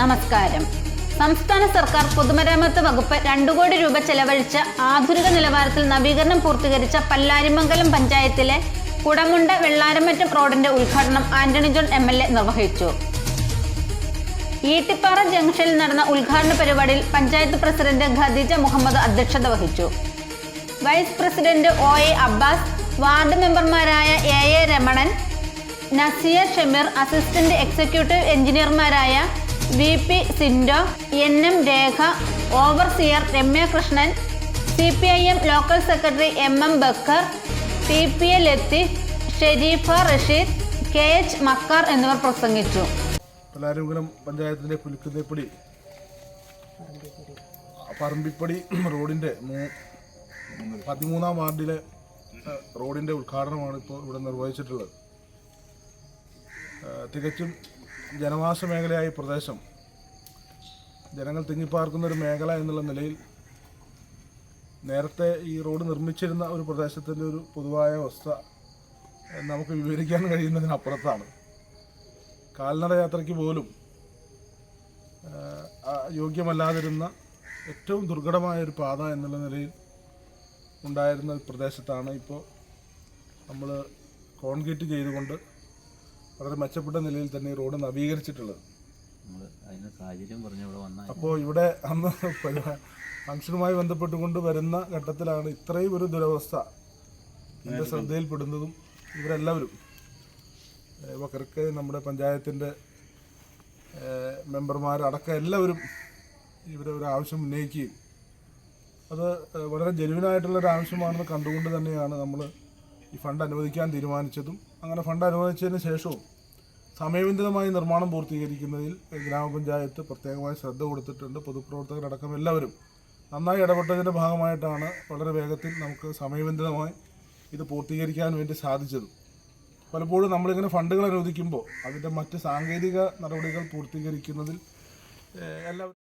നമസ്കാരം. സംസ്ഥാന സർക്കാർ പൊതുമരാമത്ത് വകുപ്പ് രണ്ടു കോടി രൂപ ചെലവഴിച്ച് ആധുനിക നിലവാരത്തിൽ നവീകരണം പൂർത്തീകരിച്ച പല്ലാരിമംഗലം പഞ്ചായത്തിലെ കുടമുണ്ട വെള്ളാരമറ്റം റോഡിന്റെ ഉദ്ഘാടനം Antony John M L A നിർവഹിച്ചു. ഈട്ടിപ്പാറ ജംഗ്ഷനിൽ നടന്ന ഉദ്ഘാടന പരിപാടിയിൽ പഞ്ചായത്ത് പ്രസിഡന്റ് ഖദീജ മുഹമ്മദ് അധ്യക്ഷത വഹിച്ചു. Vice president O A Abbas ward മെമ്പർമാരായ A A Ramanan Nasiya Shameer assistant executive എഞ്ചിനീയർമാരായ V P Sindo N M Rekha overseer Ramya Krishnan C P I M local secretary M M Bakkar T P A Latheef Sherifa Rasheed K H Makkar എന്നിവർ പ്രസംഗിച്ചു. പലാരംകുളം പഞ്ചായത്തിന്റെ പറമ്പിപ്പടി റോഡിന്റെ പതിമൂന്നാം വാർഡിലെ റോഡിന്റെ ഉദ്ഘാടനമാണ് ഇപ്പോൾ ഇവിടെ നിർവഹിച്ചിട്ടുള്ളത്. തികച്ചും ജനവാസ മേഖലയായ പ്രദേശം ജനങ്ങൾ തിങ്ങിപ്പാർക്കുന്ന ഒരു മേഖല എന്നുള്ള നിലയിൽ നേരത്തെ ഈ റോഡ് നിർമ്മിച്ചിരുന്ന ഒരു പ്രദേശത്തിന്റെ ഒരു പൊതുവായ അവസ്ഥ നമുക്ക് വിവരിക്കാൻ കഴിയുന്നതിനപ്പുറത്താണ്. കാൽനട യാത്രയ്ക്ക് പോലും യോഗ്യമല്ലാതിരുന്ന ഏറ്റവും ദുർഘടമായ ഒരു പാത എന്നുള്ള നിലയിൽ ഉണ്ടായിരുന്ന പ്രദേശത്താണ് ഇപ്പോൾ നമ്മൾ കോൺക്രീറ്റ് ചെയ്തുകൊണ്ട് വളരെ മെച്ചപ്പെട്ട നിലയിൽ തന്നെ ഈ റോഡ് നവീകരിച്ചിട്ടുള്ളത്. അപ്പോൾ ഇവിടെ അന്ന് ഫംഗ്ഷനുമായി ബന്ധപ്പെട്ടുകൊണ്ട് വരുന്ന ഘട്ടത്തിലാണ് ഇത്രയും ഒരു ദുരവസ്ഥ എന്റെ ശ്രദ്ധയിൽപ്പെടുന്നതും ഇവരെല്ലാവരും. വക്കർക്ക് നമ്മുടെ പഞ്ചായത്തിന്റെ മെമ്പർമാരടക്കം എല്ലാവരും ഇവരെ ഒരു ആവശ്യം ഉന്നയിക്കുകയും അത് വളരെ ജെനുവിനായിട്ടുള്ള ഒരു ആവശ്യമാണെന്ന് കണ്ടുകൊണ്ട് തന്നെയാണ് നമ്മൾ ഈ ഫണ്ട് അനുവദിക്കാൻ തീരുമാനിച്ചതും. അങ്ങനെ ഫണ്ട് അനുവദിച്ചതിന് ശേഷവും സമയബന്ധിതമായി നിർമ്മാണം പൂർത്തീകരിക്കുന്നതിൽ ഗ്രാമപഞ്ചായത്ത് പ്രത്യേകമായി ശ്രദ്ധ കൊടുത്തിട്ടുണ്ട്. പൊതുപ്രവർത്തകരടക്കം എല്ലാവരും നന്നായി ഇടപെട്ടതിന്റെ ഭാഗമായിട്ടാണ് വളരെ വേഗത്തിൽ നമുക്ക് സമയബന്ധിതമായി ഇത് പൂർത്തീകരിക്കാൻ വേണ്ടി സാധിച്ചത്. പലപ്പോഴും നമ്മളിങ്ങനെ ഫണ്ടുകൾ അനുവദിക്കുമ്പോൾ അതിന്റെ മറ്റ് സാങ്കേതിക നടപടികൾ പൂർത്തീകരിക്കുന്നതിൽ എല്ലാവരും